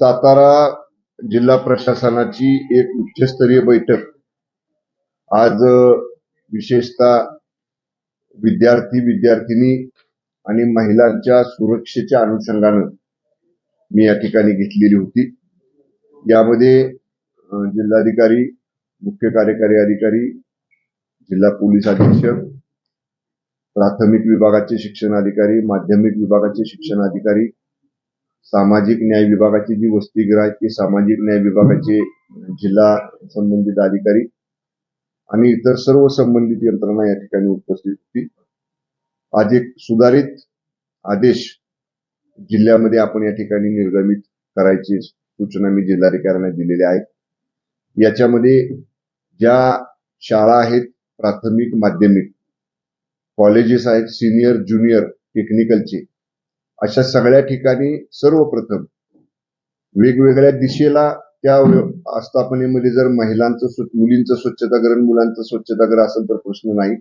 सातारा जिल्हा प्रशासनाची एक उच्चस्तरीय बैठक. आज विशेषतः विद्यार्थी विद्यार्थिनी आणि महिलांच्या सुरक्षेच्या अनुषंगानं मी या ठिकाणी घेतलेली होती. यामध्ये जिल्हाधिकारी मुख्य कार्यकारी अधिकारी जिल्हा पोलीस अधीक्षक प्राथमिक विभागाचे शिक्षण अधिकारी माध्यमिक विभागाचे शिक्षण अधिकारी सामाजिक न्याय विभागाची जी वसतिगृह आहेत ती सामाजिक न्याय विभागाचे जिल्हा संबंधित अधिकारी आणि इतर सर्व संबंधित यंत्रणा या ठिकाणी उपस्थित होती. आज एक सुधारित आदेश जिल्ह्यामध्ये आपण या ठिकाणी निर्गमित करायची सूचना मी जिल्हाधिकाऱ्यांना दिलेल्या आहेत याच्यामध्ये ज्या शाळा आहेत प्राथमिक माध्यमिक कॉलेजेस आहेत सिनियर ज्युनियर टेक्निकलचे अशा सगळ्या ठिकाणी सर्वप्रथम वेगवेगळ्या दिशेला त्या आस्थापनेमध्ये जर महिलांचं मुलींचं स्वच्छतागृह मुलांचं स्वच्छतागृह असेल तर प्रश्न नाही.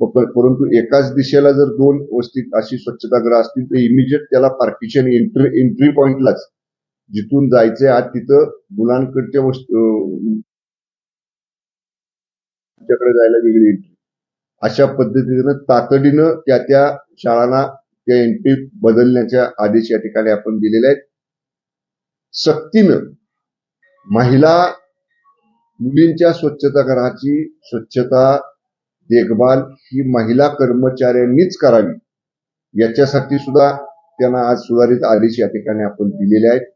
परंतु एकाच दिशेला जर दोन वस्तीत अशी स्वच्छतागृह असतील तर इमिजिएट त्याला पार्टिशन एंट्री एंट्री पॉइंटलाच जिथून जायचंय आज तिथं मुलांकडच्या वस्तू जायला वेगळी एंट्री अशा पद्धतीनं तातडीनं त्या त्या शाळांना त्या एंट्री बदलण्याच्या आदेश या ठिकाणी आपण दिलेले आहेत. सक्तीनं महिला मुलींच्या स्वच्छतागृहाची स्वच्छता देखभाल ही महिला कर्मचाऱ्यांनीच करावी. याच्यासाठी सुद्धा त्यांना आज सुधारित आदेश या ठिकाणी आपण दिलेले आहेत.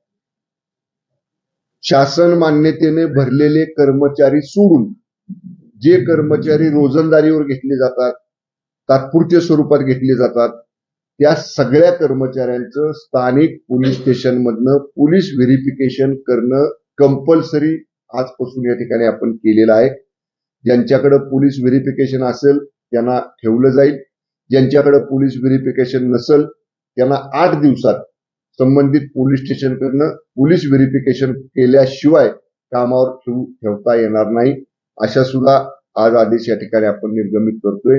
शासन मान्यतेने भरलेले कर्मचारी सोडून जे कर्मचारी रोजंदारीवर घेतले जातात तात्पुरत्या स्वरूपात घेतले जातात त्या सगळ्या कर्मचाऱ्यांचं स्थानिक पोलीस स्टेशन मधनं पोलीस व्हेरिफिकेशन करणं कंपल्सरी आजपासून या ठिकाणी आपण केलेलं आहे. ज्यांच्याकडे पोलीस व्हेरिफिकेशन असेल त्यांना ठेवलं जाईल. ज्यांच्याकडे पोलीस व्हेरिफिकेशन नसेल त्यांना आठ दिवसात संबंधित पोलीस स्टेशन करणं पोलीस व्हेरिफिकेशन केल्याशिवाय कामावर ठेवू ठेवता येणार नाही. अशा सुद्धा आज आदेश या ठिकाणी आपण निर्गमित करतोय.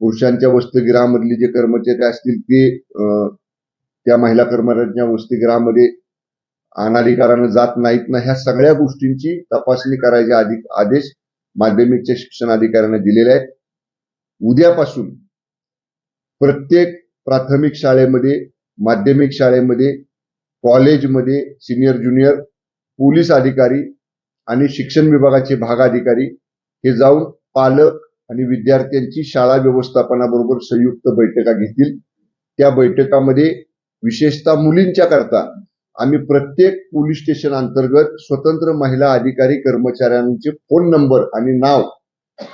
पुरुषांच्या वसतिगृहामधले जे कर्मचारी असतील ते अं, त्या महिला कर्मचाऱ्यांच्या वसतिगृहामध्ये अनाधिकारानं जात नाहीत ना ह्या सगळ्या गोष्टींची तपासणी करायचे आधी आदेश माध्यमिकच्या शिक्षण अधिकाऱ्यांना दिलेले आहेत. उद्यापासून प्रत्येक प्राथमिक शाळेमध्ये माध्यमिक शाळेमध्ये कॉलेजमध्ये सिनियर ज्युनियर पोलीस अधिकारी आणि शिक्षण विभागाचे भाग अधिकारी हे जाऊन पालक आणि विद्यार्थ्यांची शाळा व्यवस्थापनाबरोबर संयुक्त बैठका घेतील. त्या बैठकामध्ये विशेषतः मुलींच्या करता आम्ही प्रत्येक पोलीस स्टेशन अंतर्गत स्वतंत्र महिला अधिकारी कर्मचाऱ्यांचे फोन नंबर आणि नाव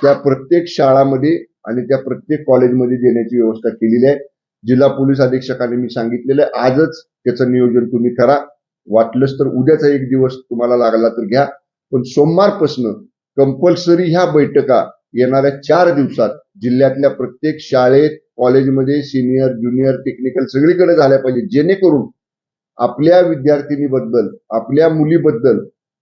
त्या प्रत्येक शाळामध्ये आणि त्या प्रत्येक कॉलेजमध्ये देण्याची व्यवस्था केलेली आहे. जिल्हा पोलीस अधीक्षकांनी मी सांगितलेलं आहे आजच त्याचं नियोजन तुम्ही करा. वाटलंच तर उद्याचा एक दिवस तुम्हाला लागला तर घ्या. पण सोमवारपासून कंपल्सरी ह्या बैठका येणाऱ्या चार दिवसात जिल्ह्यातल्या प्रत्येक शाळेत कॉलेजमध्ये सिनियर ज्युनियर टेक्निकल सगळीकडे झाल्या पाहिजे. जेणेकरून आपल्या विद्यार्थिनीबद्दल आपल्या मुलीबद्दल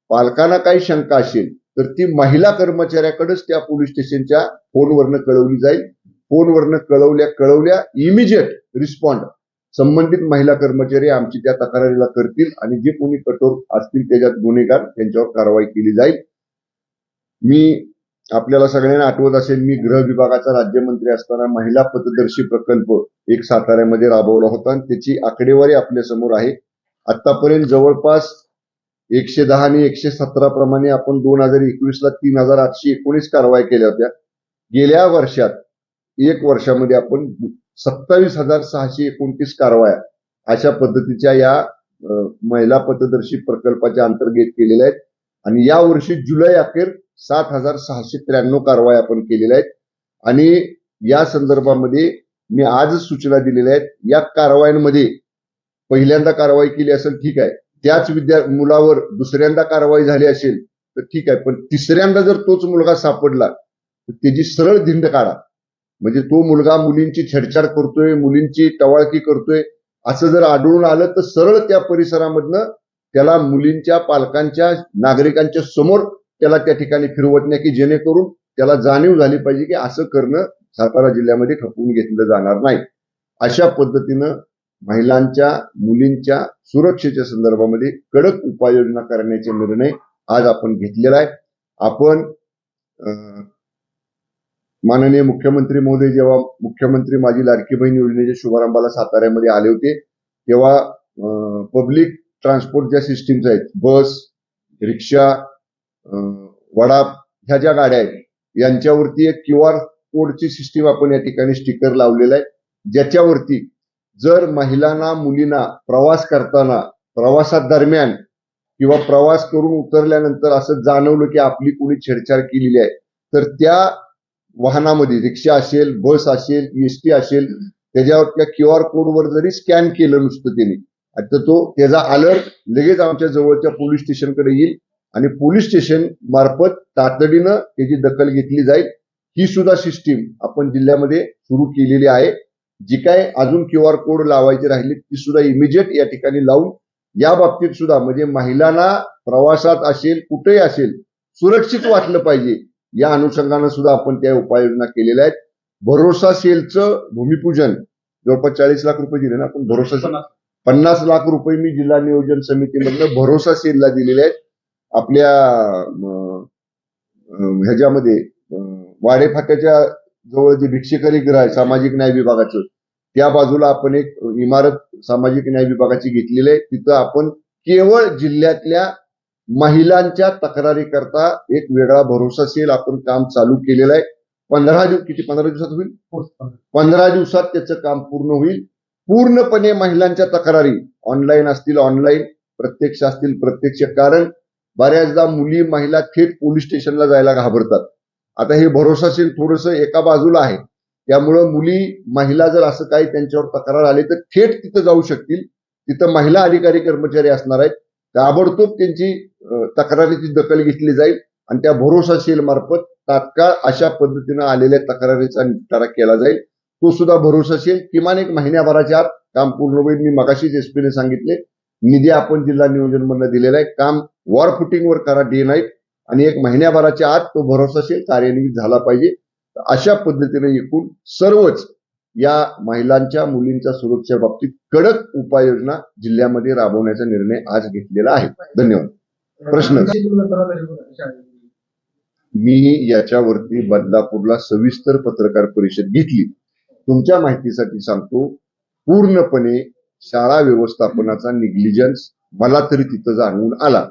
पालकांना काही शंका असेल तर ती महिला कर्मचाऱ्याकडेच त्या पोलीस स्टेशनच्या फोनवरनं कळवली जाईल. फोनवरनं कळवल्या कळवल्या इमिजिएट रिस्पॉन्ड संबंधित महिला कर्मचारी आमची त्या तक्रारीला करतील आणि जे कोणी कठोर असतील त्याच्यात गुन्हेगार त्यांच्यावर कारवाई केली जाईल. मी आपल्याला सगळ्यांना आठवत असेल मी गृह विभागाचा राज्यमंत्री असताना महिला पथदर्शी प्रकल्प एक साताऱ्यामध्ये राबवला होता आणि त्याची आकडेवारी आपल्यासमोर आहे. आतापर्यंत जवळपास एकशे दहा आणि एकशे सतरा प्रमाणे आपण दोन हजार एकवीसला तीन हजार आठशे एकोणीस कारवाई केल्या होत्या. गेल्या वर्षात एक वर्षामध्ये आपण सत्तावीस हजार सहाशे एकोणतीस कारवाया अशा पद्धतीच्या या महिला पथदर्शी प्रकल्पाच्या अंतर्गत केलेल्या आहेत. आणि या वर्षी जुलै अखेर सात हजार सहाशे त्र्याण्णव कारवाया आपण केलेल्या आहेत. आणि या संदर्भामध्ये मी आजच सूचना दिलेल्या आहेत. या कारवायांमध्ये पहिल्यांदा कारवाई केली असेल ठीक आहे. त्याच विद्या मुलावर दुसऱ्यांदा कारवाई झाली असेल तर ठीक आहे. पण तिसऱ्यांदा जर तोच मुलगा सापडला तर त्याची सरळ धिंड काढा. म्हणजे तो मुलगा मुलींची छेडछाड करतोय मुलींची टवाळकी करतोय असं जर आढळून आलं तर सरळ त्या परिसरामधनं त्याला मुलींच्या पालकांच्या नागरिकांच्या समोर त्याला त्या ठिकाणी फिरवटण्या की जेणेकरून त्याला जाणीव झाली पाहिजे की असं करणं सातारा जिल्ह्यामध्ये ठपवून घेतलं जाणार नाही. अशा पद्धतीनं महिलांच्या मुलींच्या सुरक्षेच्या संदर्भामध्ये कडक उपाययोजना करण्याचे निर्णय आज आपण घेतलेला आहे. आपण माननीय मुख्यमंत्री महोदय जेव्हा मुख्यमंत्री माझी लाडकी बहीण योजनेच्या शुभारंभाला साताऱ्यामध्ये आले होते तेव्हा पब्लिक ट्रान्सपोर्ट ज्या सिस्टीम्स आहेत बस रिक्षा वडाप ह्या ज्या गाड्या आहेत यांच्यावरती एक क्यू आर कोडची सिस्टीम आपण या ठिकाणी स्टिकर लावलेला आहे. ज्याच्यावरती जर महिलांना मुलींना प्रवास करताना प्रवासादरम्यान किंवा प्रवास करून उतरल्यानंतर असं जाणवलं की आपली कोणी छेडछाड केलेली आहे तर त्या वाहनामध्ये रिक्षा असेल बस असेल एस टी असेल त्याच्यावर त्या क्यू आर कोडवर जरी स्कॅन केलं नुसतं त्यांनी आता तो त्याचा अलर्ट लगेच आमच्या जवळच्या पोलीस स्टेशनकडे येईल. आणि पोलीस स्टेशन मार्फत तातडीनं त्याची दखल घेतली जाईल. ही सुद्धा सिस्टीम आपण जिल्ह्यामध्ये सुरू केलेली आहे. जी काय अजून क्यू आर कोड लावायची राहिली ती सुद्धा इमिजिएट या ठिकाणी लावून या बाबतीत सुद्धा म्हणजे महिलांना प्रवासात असेल कुठेही असेल सुरक्षित वाटलं पाहिजे. या अनुषंगानं सुद्धा आपण त्या उपाययोजना केलेल्या आहेत. भरोसा सेलचं भूमिपूजन जवळपास चाळीस लाख रुपये दिले ना आपण भरोसा पन्नास लाख रुपये मी जिल्हा नियोजन समितीमधनं भरोसा सेलला दिलेले आहेत. आपल्या ह्याच्यामध्ये अं, वाडे फाट्याच्या जवळ जे भिक्षेकरी गृह आहे सामाजिक न्याय विभागाचं त्या बाजूला आपण एक इमारत सामाजिक न्याय विभागाची घेतलेली आहे. तिथं आपण केवळ जिल्ह्यातल्या महिलांच्या तक्रारी करता एक वेगळा भरोसा सेल आपण काम चालू केलेलं आहे. पंधरा दिवस किती पंधरा दिवसात होईल? पंधरा दिवसात त्याचं काम पूर्ण होईल. पूर्णपणे महिलांच्या तक्रारी. ऑनलाईन असतील ऑनलाईन प्रत्यक्ष असतील प्रत्यक्ष. कारण बऱ्याचदा मुली महिला थेट पोलीस स्टेशनला जायला घाबरतात. आता हे भरोसाशील थोडस एका बाजूला आहे. त्यामुळं मुली महिला जर असं काही त्यांच्यावर तक्रार आली तर थेट तिथं जाऊ शकतील. तिथं महिला अधिकारी कर्मचारी असणार आहेत. ताबडतोब त्यांची तक्रारीची दखल घेतली जाईल आणि त्या भरोसाशील मार्फत तात्काळ अशा पद्धतीनं आलेल्या तक्रारीचा निपटारा केला जाईल. तो सुद्धा भरोसाशील किमान एक महिन्याभराच्या आत काम पूर्ण होईल. मी मगाशीच एसपीने सांगितले निधी आपण जिल्हा नियोजन मधनं दिलेला आहे. काम वॉर फुटिंगवर करा डे नाईट आणि एक महिन्याभराच्या आत तो भरोसाशील कार्यान्वित झाला पाहिजे. अशा पद्धतीने एकूण सर्वच या महिलांच्या मुलींच्या सुरक्षे बाबतीत कडक उपाययोजना जिल्ह्यामध्ये राबवण्याचा निर्णय आज घेतलेला आहे. धन्यवाद. प्रश्न. मी याच्यावरती बदलापूरला सविस्तर पत्रकार परिषद घेतली. तुमच्या माहितीसाठी सांगतो पूर्णपणे शाळा व्यवस्थापनाचा निग्लिजन्स मला तरी तिथं जाणवून आला.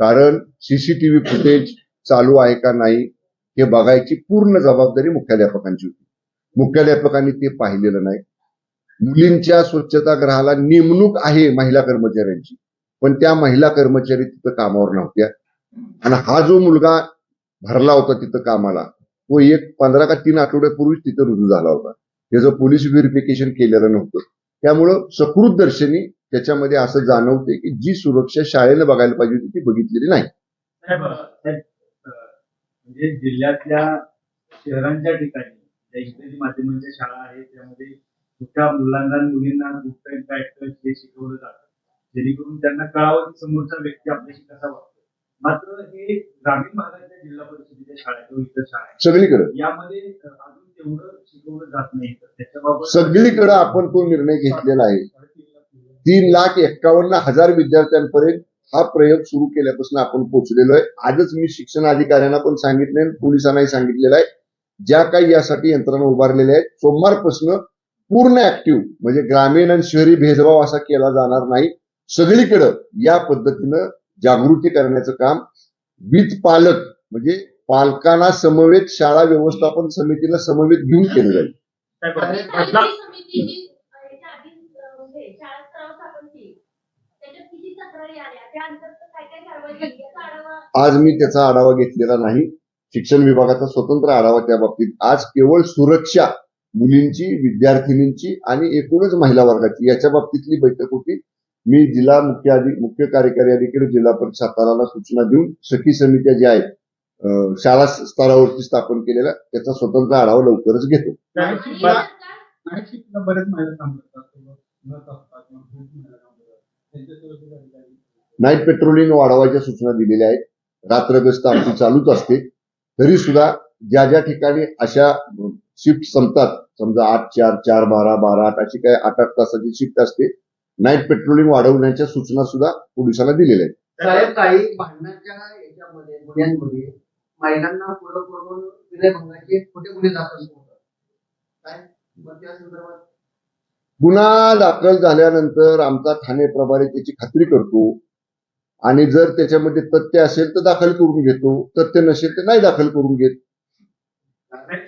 कारण सीसीटीव्ही फुटेज चालू आहे का नाही हे बघायची पूर्ण जबाबदारी मुख्याध्यापकांची होती. मुख्याध्यापकांनी ते पाहिलेलं नाही. मुलींच्या स्वच्छतागृहाला नेमणूक आहे महिला कर्मचाऱ्यांची पण त्या महिला कर्मचारी तिथं कामावर नव्हत्या. आणि हा जो मुलगा भरला होता तिथं कामाला तो एक पंधरा का तीन आठवड्यापूर्वीच तिथं रुजू झाला होता. त्याचं पोलीस व्हेरिफिकेशन केलेलं नव्हतं. त्यामुळं सकृत दर्शनी त्याच्यामध्ये असं जाणवते की जी सुरक्षा शाळेनं बघायला पाहिजे होती ती बघितलेली नाही. म्हणजे जिल्ह्यातल्या शहरांच्या ठिकाणी इंग्रजी माध्यमांच्या शाळा आहेत त्यामध्ये छोट्या मुलांना मुलींना गुप्त इम्पॅक्ट हे शिकवलं जातं. जेणेकरून त्यांना कळावं की समोरचा व्यक्ती आपल्याशी कसा वागतो मात्र हे ग्रामीण भागातल्या जिल्हा परिषदेच्या शाळा किंवा इतर शाळा सगळीकडे. यामध्ये अजून सगळीकडं सगळीकडे आपण तो निर्णय घेतलेला आहे. तीन लाख एक्कावन्न हजार विद्यार्थ्यांपर्यंत हा प्रयोग सुरू केल्यापासून आपण पोहोचलेलो आहे. आजच मी शिक्षण अधिकाऱ्यांना पण सांगितले पोलिसांनाही सांगितलेलं आहे. ज्या काही यासाठी यंत्रणा उभारलेल्या आहेत सोमवारपासून पूर्ण ऍक्टिव्ह म्हणजे ग्रामीण आणि शहरी भेदभाव असा केला जाणार नाही. सगळीकडं या पद्धतीनं जागृती करण्याचं काम. वीज पालक म्हणजे पालकांना समवेत शाळा व्यवस्थापन समितीला समवेत घेऊन केलं जाईल. साहेब, आणि बदला- ही समिती जी, अ, याच्या आधी, अ, हे, शाळा स्तरावर स्थापन केली. त्याच्यात किती तक्रारी आल्या? त्या अंतर्गत काय काय कारवाई केली? याचा आढावा आज मी त्याचा आढावा घेतलेला नाही. शिक्षण विभागाचा स्वतंत्र आढावा त्या बाबतीत. आज केवळ सुरक्षा मुलींची विद्यार्थिनींची आणि एकूणच महिला वर्गाची याच्या बाबतीतली बैठक होती. मी जिल्हा मुख्य अधि मुख्य कार्यकारी अधिकारी जिल्हा परिषद साताराला सूचना देऊन सखी समित्या ज्या आहेत शाळा स्तरावरती स्थापन केलेल्या त्याचा स्वतंत्र आढावा लवकरच घेतो. नाईट पेट्रोलिंग वाढवायच्या सूचना दिलेल्या आहेत. रात्रगस्त आमची चालूच असते. तरी सुद्धा ज्या ज्या ठिकाणी अशा शिफ्ट संपतात समजा आठ चार चार बारा बारा आठ अशी काही आठ आठ तासाची शिफ्ट असते नाईट पेट्रोलिंग वाढवण्याच्या सूचना सुद्धा पोलिसांना दिलेल्या आहेत. साहेब काही भांडणाच्या याच्यामध्ये गुन्ह्यांमध्ये महिलांना पुढं करून विनयभंगाचे खोटे गुन्हे दाखल होतात. काय? मग त्या संदर्भात गुन्हा दाखल झाल्यानंतर आमचा ठाणे प्रभारी त्याची खात्री करतो. आणि जर त्याच्यामध्ये तथ्य असेल तर दाखल करून घेतो. तथ्य नसेल तर नाही दाखल करून घेत.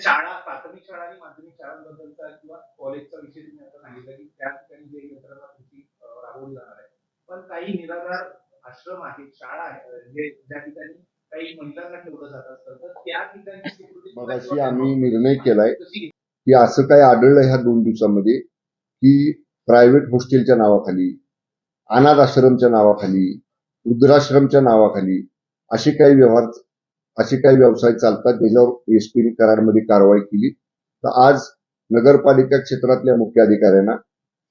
शाळा प्राथमिक शाळा आणि माध्यमिक शाळांबद्दलचा किंवा कॉलेजचा विषय तुम्ही आता सांगितलं की त्या ठिकाणी जे यंत्रणा कृती अं, राबवली जाणार आहे. पण काही निराधार आश्रम आहेत शाळा आहेत अं, जे ज्या ठिकाणी काही महिलांना ठेवलं जात असतं तर त्या ठिकाणी security मगाशी आम्ही निर्णय केलाय की असं काय आढळलं ह्या दोन दिवसामध्ये की प्रायव्हेट हॉस्टेलच्या नावाखाली अनाथ आश्रमच्या नावाखाली वृद्धाश्रमच्या नावाखाली असे काही व्यवहार असे काही व्यवसाय चालतात ज्याच्यावर एसपीने कराडमध्ये कारवाई केली. तर आज नगरपालिका क्षेत्रातल्या मुख्य अधिकाऱ्यांना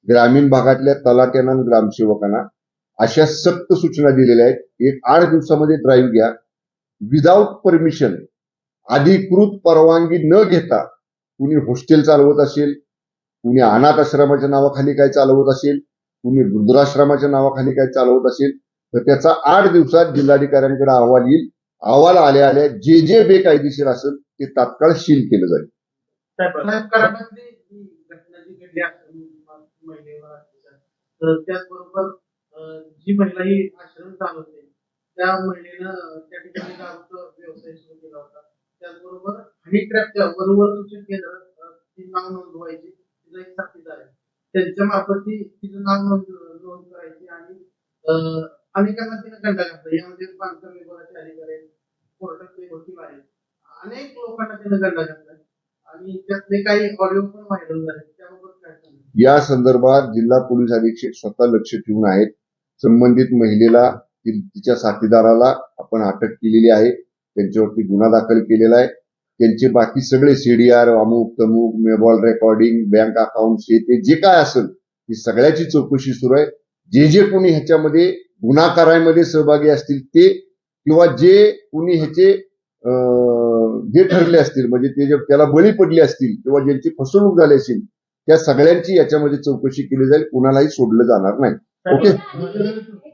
ग्रामीण भागातल्या तलाट्यांना आणि ग्रामसेवकांना अशा सक्त सूचना दिलेल्या आहेत. एक आठ दिवसामध्ये ड्राईव्ह घ्या. विदाऊट परमिशन अधिकृत परवानगी न घेता कुणी हॉस्टेल चालवत असेल कुणी अनाथ आश्रमाच्या नावाखाली काय चालवत असेल कुणी वृद्धाश्रमाच्या नावाखाली काय चालवत असेल तर त्याचा आठ दिवसात जिल्हाधिकाऱ्यांकडे अहवाल येईल. अहवाल आल्या आल्या जे जे बेकायदेशीर असेल ते तात्काळ सील केलं जाईल. त्याचबरोबर जी महिला ही आश्रम चालवते त्या महिलेनं त्या ठिकाणी दारूचा व्यवसाय सुरू केला होता त्याचबरोबर हनी ट्रॅपच्या वरवर सूचक केंद्र ती नाव नोंदवायची तिचा एक साथीदार आहे. त्यांच्या मार्फत ती तिचं नाव नोंद नोंद करायची आणि अनेकांना तिने गंडा घातला. यामध्ये बांधकाम विभागाचे अधिकारी आहेत कोर्टातले वकील आहेत. अनेक लोकांना तिने गंडा घातला. आणि त्यातले काही ऑडिओ पण व्हायरल झाले. त्याबाबत काय सांगाल? या संदर्भात जिल्हा पोलीस अधीक्षक स्वतः लक्ष ठेवून आहेत. संबंधित महिलेला तिच्या साथीदाराला आपण अटक केलेली आहे त्यांच्यावरती गुन्हा दाखल केलेला आहे. त्यांचे बाकी सगळे सीडीआर अमुक तमुक मोबाईल रेकॉर्डिंग बँक अकाउंट हे ते जे काय असेल ती सगळ्याची चौकशी सुरू आहे. जे जे कोणी ह्याच्यामध्ये गुन्हा करायमध्ये सहभागी असतील ते किंवा जे कोणी ह्याचे जे ठरले असतील म्हणजे ते जे त्याला बळी पडले असतील किंवा ज्यांची फसवणूक झाली असेल त्या सगळ्यांची याच्यामध्ये चौकशी केली जाईल कुणालाही सोडलं जाणार नाही. ओके?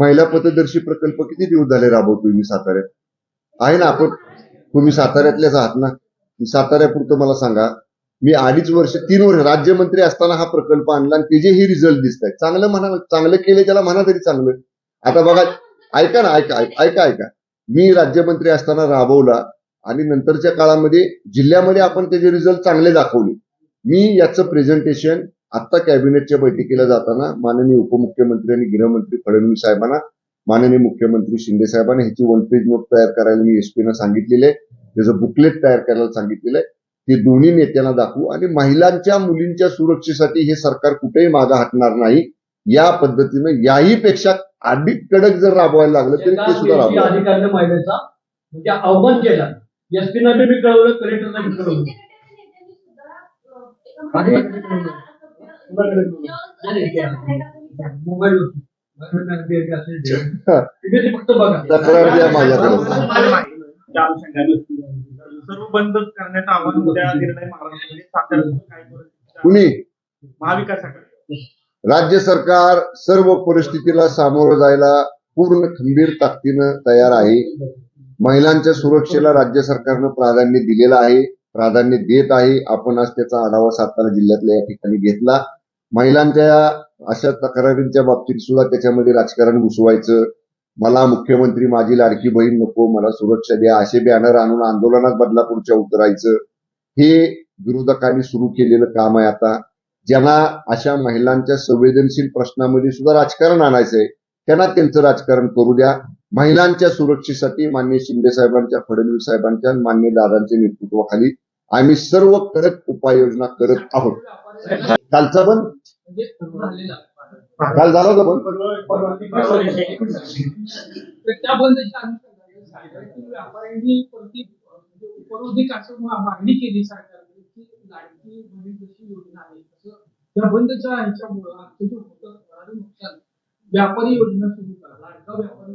महिला पथदर्शी प्रकल्प किती दिवस झाले राबवतोय मी साताऱ्यात? आहे ना आपण तुम्ही साताऱ्यातल्याच आहात ना? साताऱ्यापुरतं मला सांगा. मी अडीच वर्ष तीन वर्ष राज्यमंत्री असताना हा प्रकल्प आणला आणि त्याचेही रिझल्ट दिसत आहेत. चांगलं म्हणा चांगलं केलं त्याला म्हणा तरी चांगलं. आता बघा ऐका ना ऐका ऐका ऐका. मी राज्यमंत्री असताना राबवला. आणि नंतरच्या काळामध्ये जिल्ह्यामध्ये आपण त्याचे रिझल्ट चांगले दाखवले. मी याचं प्रेझेंटेशन आता कॅबिनेटच्या बैठकीला जाताना माननीय उपमुख्यमंत्री आणि गृहमंत्री फडणवीस साहेबांना माननीय मुख्यमंत्री शिंदे साहेबांना ह्याची वन पेज नोट तयार करायला मी एसपीनं सांगितलेलं आहे त्याचं बुकलेट तयार करायला सांगितलेलं आहे ते दोन्ही नेत्यांना दाखवू आणि महिलांच्या मुलींच्या सुरक्षेसाठी हे सरकार कुठेही मागं हटणार नाही. या पद्धतीनं याही पेक्षा अधिक कडक जर राबवायला लागलं तरी ते सुद्धा राबवा एसपीना बी कळवलं कलेक्टरला बी कळवलं. फक्त बघा. तक्रार द्या माझ्याकडे. सर्व बंद करण्याचं आव्हान उद्या निर्णय महाराष्ट्रामध्ये साताऱ्यात काय परिस्थिती कुणी महाविकास आघाडी राज्य सरकार सर्व परिस्थितीला सामोरं जायला पूर्ण खंबीर ताकदीनं तयार आहे. महिलांच्या सुरक्षेला राज्य सरकारनं प्राधान्य दिलेलं आहे प्राधान्य देत आहे. आपण आज त्याचा आढावा सातारा जिल्ह्यातल्या या ठिकाणी घेतला. महिलांच्या अशा तक्रारींच्या बाबतीत सुद्धा त्याच्यामध्ये राजकारण घुसवायचं. मला मुख्यमंत्री माझी लाडकी बहीण नको मला सुरक्षा द्या असे बॅनर आणून आंदोलनात बदलापूरच्या उतरायचं. हे विरोधकांनी सुरू केलेलं काम आहे आता. ज्यांना अशा महिलांच्या संवेदनशील प्रश्नामध्ये सुद्धा राजकारण आणायचंय त्यांना त्यांचं राजकारण करू द्या. महिलांच्या सुरक्षेसाठी मान्य शिंदे साहेबांच्या फडणवीस साहेबांच्या मान्य दादांच्या नेतृत्वाखाली आम्ही सर्व कडक उपाययोजना करत आहोत. कालचा पण काल झाला होता पण मागणी केली सरकारने व्यापारी योजना सुरू करा.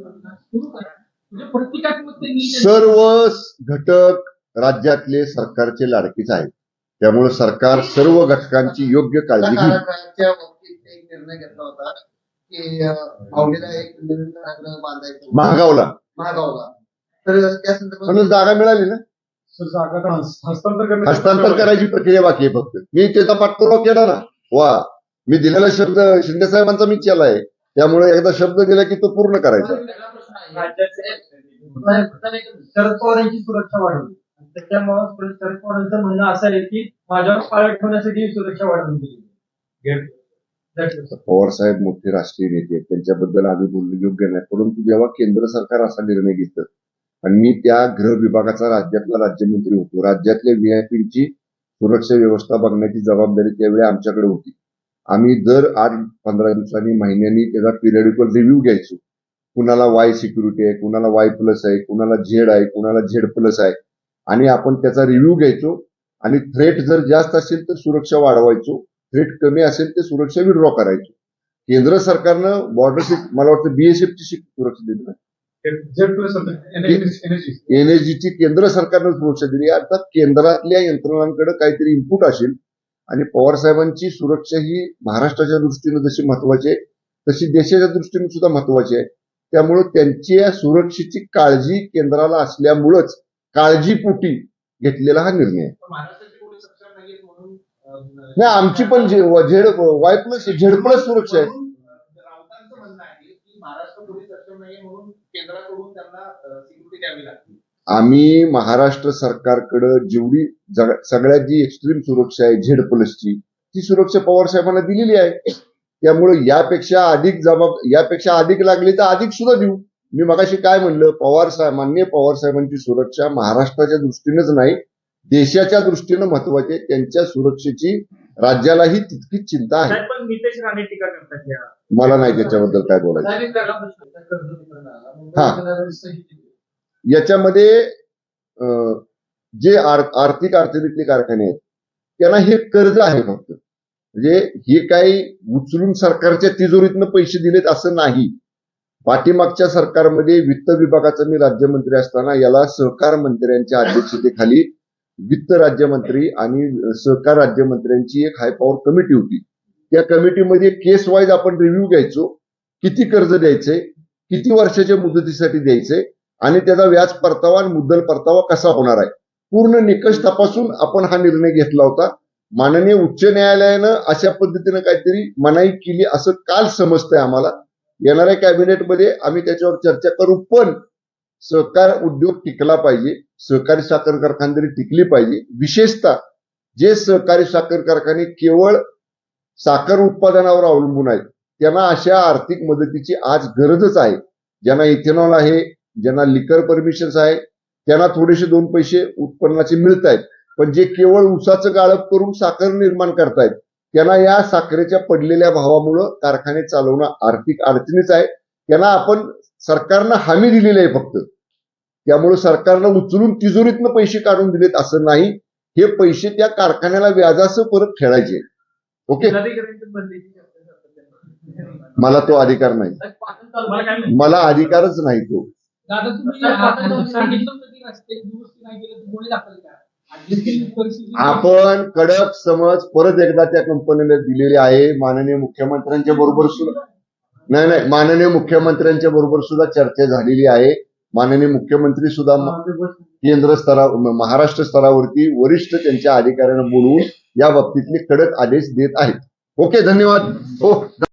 सर्व घटक राज्यातले सरकारचे लाडकीच आहेत. त्यामुळे सरकार सर्व घटकांची योग्य काळजी निर्णय घेतला होता की अं, माऊलीला एक नवीन घरागृह बांधायचं महागावला. महागावला. तर त्या संदर्भात म्हणून जागा मिळाली ना? हस्तांतर करायची प्रक्रिया बाकी आहे फक्त. मी त्याचा पाठपुरावा केला ना. वा. मी दिलेला शब्द शिंदे साहेबांचा मी केला आहे त्यामुळे एकदा शब्द दिला की तो पूर्ण करायचा. शरद पवारांची सुरक्षा वाढवली. आणि त्याच्यामुळे शरद पवारांचं म्हणणं असं आहे की माझ्यावर पाळत ठेवण्यासाठी सुरक्षा गेली That's it. पवार साहेब मोठे राष्ट्रीय नेते आहेत त्यांच्याबद्दल आम्ही बोलणं योग्य नाही. परंतु जेव्हा केंद्र सरकार असा निर्णय घेतं आणि मी त्या गृह विभागाचा राज्यातला राज्यमंत्री होतो राज्यातल्या व्हीआयपीची सुरक्षा व्यवस्था बघण्याची जबाबदारी त्यावेळी आमच्याकडे होती. आम्ही दर आठ पंधरा दिवसांनी महिन्यांनी त्याचा पिरियडिकल रिव्ह्यू घ्यायचो. कुणाला वाय सिक्युरिटी आहे कुणाला वाय प्लस आहे कुणाला झेड आहे कुणाला झेड प्लस आहे आणि आपण त्याचा रिव्ह्यू घ्यायचो आणि थ्रेट जर जास्त असेल तर सुरक्षा वाढवायचो थ्रेट कमी असेल तर सुरक्षा विड्रॉ करायचो केंद्र सरकारनं बॉर्डर मला वाटतं बीएसएफची सुरक्षा दिली नाही. Something. Energy- energy. एनएसजीची केंद्र सरकारनं सुरक्षा दिली अर्थात केंद्रातल्या यंत्रणांकडे काहीतरी इनपुट असेल आणि पवार साहेबांची सुरक्षा ही महाराष्ट्राच्या दृष्टीनं जशी महत्वाची आहे तशी देशाच्या दृष्टीने सुद्धा महत्वाची आहे त्यामुळे त्यांच्या सुरक्षेची काळजी केंद्राला असल्यामुळंच काळजीपोटी घेतलेला हा निर्णय. नाही आमची पण Z Y plus Z plus सुरक्षा आहे. आम्ही महाराष्ट्र सरकारकडे जेवढी सगळ्यात जी एक्स्ट्रीम सुरक्षा आहे झेड प्लसची ती सुरक्षा पवार साहेबांना दिलेली आहे. त्यामुळे यापेक्षा अधिक जबाब यापेक्षा अधिक लागली तर अधिक सुद्धा देऊ. मी मगाशी काय म्हणलं? पवार साहेब मान्य पवार साहेबांची सुरक्षा महाराष्ट्राच्या दृष्टीनेच नाही देशाच्या दृष्टीनं महत्वाची आहे त्यांच्या सुरक्षेची राज्यालाही तितकीच चिंता आहे. साहेब, पण नितेश राणे टीका करतात या. मला नाही त्याच्याबद्दल काय बोलायचं. हा. याच्यामध्ये अं, जे आर- आर्थिक अडचणीतले कारखाने आहेत त्यांना हे कर्ज आहे फक्त. म्हणजे हे काही उचलून सरकारच्या तिजोरीतनं पैसे दिलेत असं नाही. पाठीमागच्या सरकारमध्ये वित्त विभागाचा मी राज्यमंत्री असताना याला सहकार मंत्र्यांच्या अध्यक्षतेखाली वित्त राज्यमंत्री आणि सहकार राज्यमंत्र्यांची एक हाय पॉवर कमिटी होती. त्या कमिटीमध्ये केस वाईज आपण रिव्ह्यू घ्यायचो. किती कर्ज द्यायचे किती वर्षाच्या मुदतीसाठी द्यायचे आणि त्याचा व्याज परतावा आणि मुद्दल परतावा कसा होणार आहे. पूर्ण निकष तपासून आपण हा निर्णय घेतला होता. माननीय उच्च न्यायालयानं अशा पद्धतीनं काहीतरी मनाई केली असं काल समजतंय आम्हाला. येणाऱ्या कॅबिनेटमध्ये आम्ही त्याच्यावर चर्चा करू पण सहकार उद्योग टिकला पाहिजे सहकारी साखर कारखानदारी टिकली पाहिजे. विशेषतः जे सहकारी साखर कारखाने केवळ साखर उत्पादनावर अवलंबून आहेत त्यांना अशा आर्थिक मदतीची आज गरजच आहे. ज्यांना इथेनॉल आहे ज्यांना लिकर परमिशन्स आहे त्यांना थोडेसे दोन पैसे उत्पन्नाचे मिळत आहेत पण जे केवळ ऊसाचं गाळप करून साखर निर्माण करतायत त्यांना या साखरेच्या पडलेल्या भावामुळं कारखाने चालवणं आर्थिक अडचणीच आहे. त्यांना आपण सरकारनं हमी दिलेली आहे फक्त. त्यामुळे सरकारनं उचलून तिजोरीतनं पैसे काढून दिलेत असं नाही. हे पैसे त्या कारखान्याला व्याजासह परत खेळायचे ओके? मला तो अधिकार नाही. मला मला अधिकारच नाही तो. आपण कडक समज परत एकदा त्या कंपनीला दिलेली आहे. माननीय मुख्यमंत्र्यांच्या बरोबर सुद्धा नाही नाही माननीय मुख्यमंत्र्यांच्या बरोबर सुद्धा चर्चा झालेली आहे. माननीय मुख्यमंत्री सुद्धा केंद्र स्तरा महाराष्ट्र स्तरावरती वरिष्ठ त्यांच्या अधिकाऱ्यांना बोलवून या बाबतीतले कडक आदेश देत आहेत. ओके धन्यवाद. हो